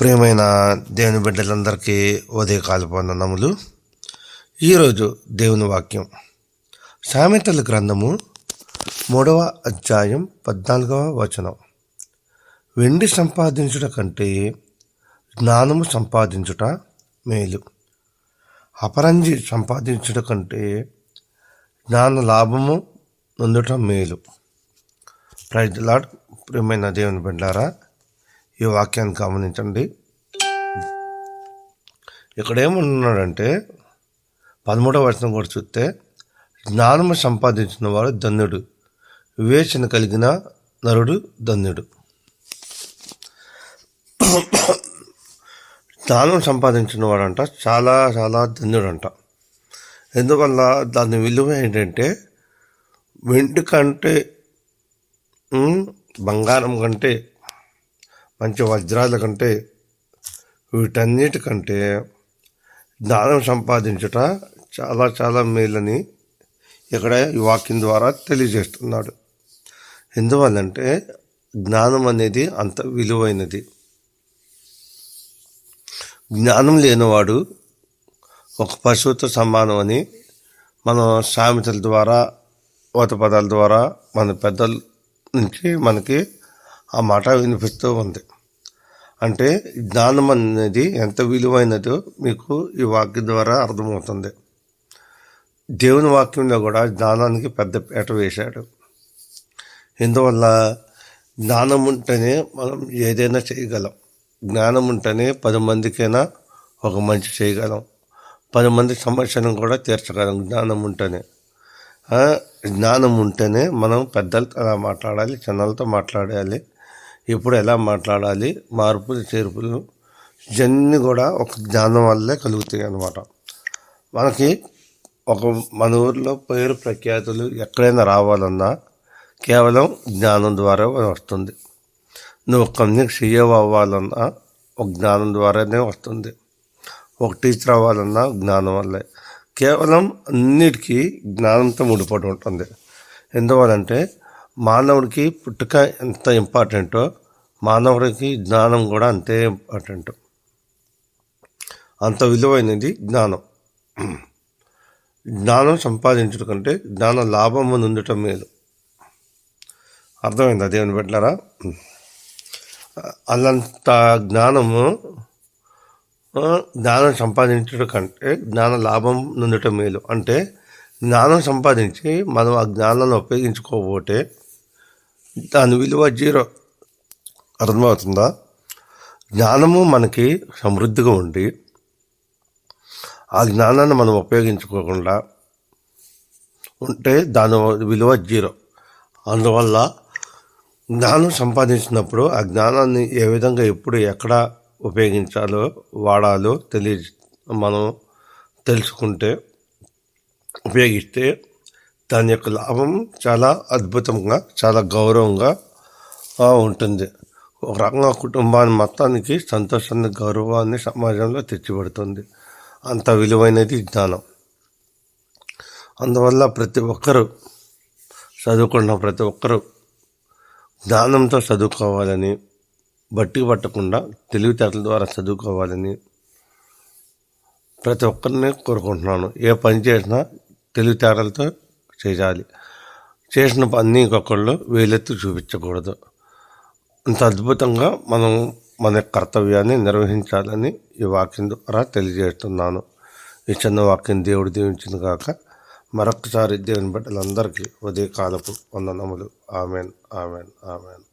ప్రియమైన దేవుని బిడ్డలందరికీ ఉదయకాలపు వందనములు ఈరోజు దేవుని వాక్యం. సామెతల గ్రంథము మూడవ అధ్యాయం పద్నాలుగవ వచనం. వెండి సంపాదించుట కంటే జ్ఞానము సంపాదించుట మేలు. అపరంజి సంపాదించుట కంటే జ్ఞాన లాభము పొందుట మేలు. ప్రైజ్ లాడ్ ప్రియమైన దేవుని బిడ్డారా ఈ వాక్యాన్ని గమనించండి. ఇక్కడ ఏమన్నాడంటే పదమూడవ వచనం కూడా చూస్తే జ్ఞానము సంపాదించిన వాడు ధన్యుడు వివేచన కలిగిన నరుడు ధన్యుడు. జ్ఞానం సంపాదించిన వాడంట చాలా చాలా ధన్యుడంట. ఎందువల్ల దాని విలువ ఏంటంటే వెండి కంటే బంగారం కంటే మంచి వజ్రాల కంటే వీటన్నిటికంటే జ్ఞానం సంపాదించుట చాలా చాలా మేలని ఇక్కడ ఈ వాక్యం ద్వారా తెలియజేస్తున్నాడు. ఎందువల్లంటే జ్ఞానం అనేది అంత విలువైనది. జ్ఞానం లేనివాడు ఒక పశువుతో సమానం అని మనం సామెతల ద్వారా ఓత పదాల ద్వారా మన పెద్దల నుంచి మనకి ఆ మాట వినిపిస్తూ ఉంది. అంటే జ్ఞానం అనేది ఎంత విలువైనదో మీకు ఈ వాక్యం ద్వారా అర్థమవుతుంది. దేవుని వాక్యంలో కూడా జ్ఞానానికి పెద్ద పీట వేశాడు. ఎందువల్ల జ్ఞానం ఉంటేనే మనం ఏదైనా చేయగలం. జ్ఞానం ఉంటేనే పది మందికైనా ఒక మంచి చేయగలం. పది మంది సమస్యలను కూడా తీర్చగలం జ్ఞానం ఉంటేనే. జ్ఞానం ఉంటేనే మనం పెద్దలతో ఎలా మాట్లాడాలి చిన్నలతో మాట్లాడాలి ఎప్పుడు ఎలా మాట్లాడాలి మార్పులు చేర్పులు ఇవన్నీ కూడా ఒక జ్ఞానం వల్లే కలుగుతాయి అన్నమాట. మనకి ఒక మన ఊర్లో పేరు ప్రఖ్యాతులు ఎక్కడైనా రావాలన్నా కేవలం జ్ఞానం ద్వారా వస్తుంది. నువ్వు ఒక కంపెనీకి అవ్వాలన్నా ఒక జ్ఞానం ద్వారానే వస్తుంది. ఒక టీచర్ అవ్వాలన్నా జ్ఞానం వల్లే. కేవలం అన్నిటికీ జ్ఞానంతో ముడిపడి ఉంటుంది. ఎందువలంటే మానవుడికి పుట్టుక ఎంత ఇంపార్టెంటో మానవుడికి జ్ఞానం కూడా అంతే ఇంపార్టెంట్. అంత విలువైనది జ్ఞానం. జ్ఞానం సంపాదించడం కంటే జ్ఞాన లాభము నుండటం మేలు. అర్థమైందా దేవుని పెట్టారా అల్లంత జ్ఞానము జ్ఞానం సంపాదించడం కంటే జ్ఞాన లాభం నుండటం మేలు. అంటే జ్ఞానం సంపాదించి మనం ఆ జ్ఞానాన్ని ఉపయోగించుకోకపోతే దాని విలువ జీరో. అర్థమవుతుందా? జ్ఞానము మనకి సమృద్ధిగా ఉండి ఆ జ్ఞానాన్ని మనం ఉపయోగించుకోకుండా ఉంటే దాని విలువ జీరో. అందువల్ల జ్ఞానం సంపాదించినప్పుడు ఆ జ్ఞానాన్ని ఏ విధంగా ఎప్పుడు ఎక్కడ ఉపయోగించాలో వాడాలో తెలియ మనం తెలుసుకుంటే ఉపయోగిస్తే దాని యొక్క లాభం చాలా అద్భుతంగా చాలా గౌరవంగా ఉంటుంది. ఒక రకంగా కుటుంబాన్ని మొత్తానికి సంతోషాన్ని గౌరవాన్ని సమాజంలో తెచ్చిపెడుతుంది. అంత విలువైనది జ్ఞానం. అందువల్ల ప్రతి ఒక్కరూ చదువుకున్న ప్రతి ఒక్కరూ జ్ఞానంతో చదువుకోవాలని బట్టి పట్టకుండా తెలివితేటల ద్వారా చదువుకోవాలని ప్రతి ఒక్కరిని కోరుకుంటున్నాను. ఏ పని చేసినా తెలివితేటలతో చేయాలి. చేసిన పని ఇంకొకళ్ళు వేలెత్తి చూపించకూడదు. అంత అద్భుతంగా మనం మన కర్తవ్యాన్ని నిర్వహించాలని ఈ వాక్యం ద్వారా తెలియజేస్తున్నాను. ఈ చిన్న వాక్యం దేవుడు దీవించింది కాక మరొకసారి దేవుని బిడ్డలందరికీ ఉదయకాలపు వందనములు. Amen amen amen.